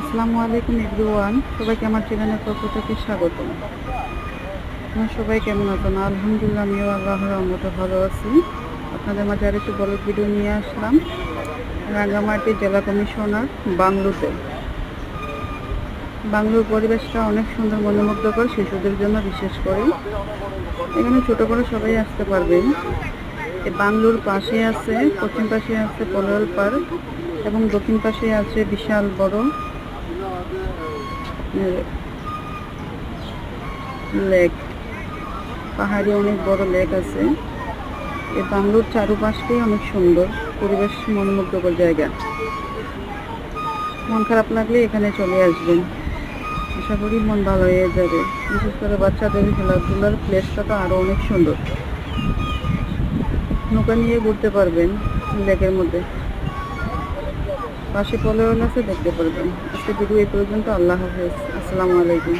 আসসালামু আলাইকুম এভরিওয়ান। সবাইকে আমার চ্যানেলের পক্ষ থেকে স্বাগত আপনারা সবাই কেমন আছেন? আলহামদুলিল্লাহ, আমিও আল্লাহর রহমতে ভালো আছি। আপনাদের মাঝে আর একটু বড় ভিডিও নিয়ে আসলাম। রাঙ্গামাটি জেলা কমিশনার বাংলোতে। বাংলোর পরিবেশটা অনেক সুন্দর, মনোমুগ্ধকর শিশুদের জন্য বিশেষ করে। এখানে ছোট বড় সবাই আসতে পারবেন বাংলোর পাশে আছে, পশ্চিম পাশে আছে পলোয়াল পার্ক এবং দক্ষিণ পাশে আছে বিশাল বড় লেক। পাহাড়ে অনেক বড় লেক আছে। এই বাংলোর চারুপাশটাই অনেক সুন্দর। পরিবেশ মনোমুগ্ধকর জায়গা। মন খারাপ লাগলে এখানে চলে আসবেন। আশা করি মন ভালো হয়ে যাবে। বিশেষ করে বাচ্চাদের খেলাধুলার প্লেসটা তো আরও অনেক সুন্দর। নৌকা নিয়ে ঘুরতে পারবেন লেকের মধ্যে। পাশে ফলোয়ার আছে দেখতে পারবেন। আজকে ভিডিও এই পর্যন্ত আল্লাহ হাফেজ। আসসালামু আলাইকুম।